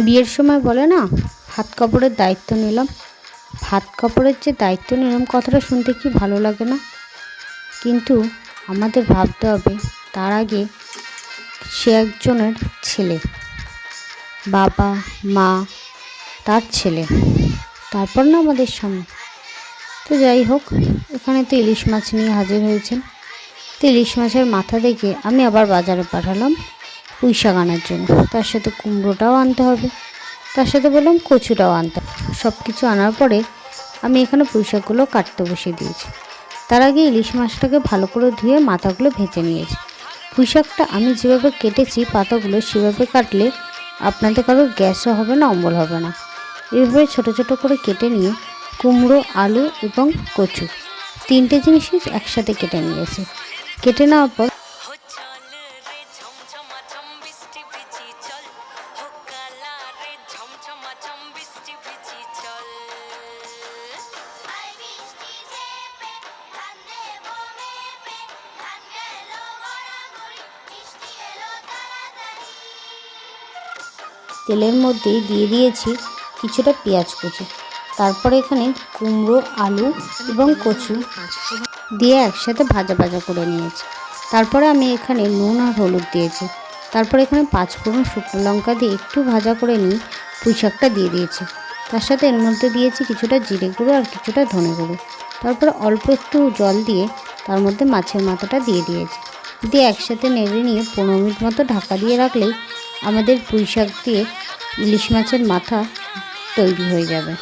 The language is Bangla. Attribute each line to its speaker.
Speaker 1: বিয়ের সময় বলে না, ভাত কাপড়ের দায়িত্ব নিলাম। ভাত কাপড়ের যে দায়িত্ব নিলাম, কথাটা শুনতে কি ভালো লাগে না? কিন্তু আমাদের ভাবতে হবে, তার আগে সে একজনের ছেলে, বাবা, মা, তার ছেলে, তারপর না আমাদের সামনে। তো যাই হোক, এখানে তো ইলিশ মাছ নিয়ে হাজির হয়েছেন। তো ইলিশ মাছের মাথা দেখে আমি আবার বাজারে পাঠালাম। পুঁই শাক আনার জন্য। তার সাথে কুমড়োটাও আনতে হবে। তার সাথে বললাম কচুটাও আনতে সব কিছু আনার পরে আমি এখানে পুঁই শাকগুলো কাটতে বসিয়ে দিয়েছি। তার আগে ইলিশ মাছটাকে ভালো করে ধুয়ে মাথাগুলো ভেজে নিয়েছি। পুঁই শাকটা আমি যেভাবে কেটেছি, পাতাগুলো সেভাবে কাটলে আপনাদের কারও গ্যাসও হবে না, অম্বল হবে না। এভাবে ছোট ছোট করে কেটে নিয়ে কুমড়ো, আলু এবং কচু তিনটে জিনিসই একসাথে কেটে নিয়েছি। কেটে নেওয়ার পর তেলের মধ্যেই দিয়ে দিয়েছি কিছুটা পেঁয়াজ কুচি। তারপরে এখানে কুমড়ো, আলু এবং কচু দিয়ে একসাথে ভাজা ভাজা করে নিয়েছি। তারপরে আমি এখানে নুন আর হলুদ দিয়েছি। তারপরে এখানে পাঁচ ফোড়ন শুকনো লঙ্কা দিয়ে একটু ভাজা করে নিয়ে পুঁই শাকটা দিয়ে দিয়েছি। তার সাথে এর মধ্যে দিয়েছি কিছুটা জিরে গুঁড়ো আর কিছুটা ধনে গুঁড়ো। তারপরে অল্প একটু জল দিয়ে তার মধ্যে মাছের মাথাটা দিয়ে দিয়েছি। দিয়ে একসাথে নেড়ে নিয়ে পনেরো মিনিট মতো ঢাকা দিয়ে রাখলেই আমাদের পুঁইশাক দিয়ে ইলিশ মাছের মাথা তৈরি হয়ে যাবে।